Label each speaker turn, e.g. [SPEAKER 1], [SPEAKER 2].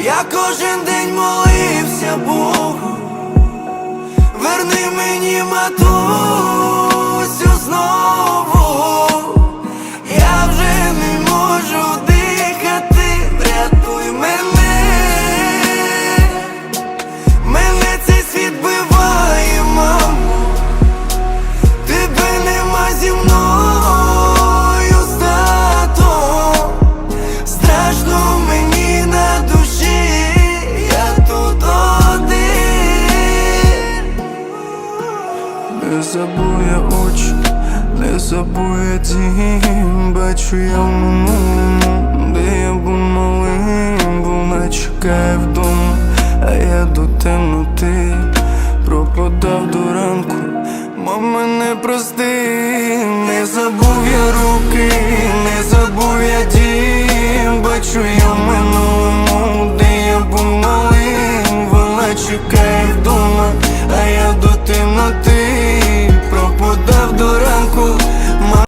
[SPEAKER 1] Я кожен день молився Богу, верни мені матусю не забує очі, не забує дім, бачу я в минулому, де я був малим, вона чекає вдома, а я до темноти пропадав до ранку, мама не прости, не забув я руки, не забув я дім, бачу я в минулому, де я був малим, вона чекає вдома, а я до темноти.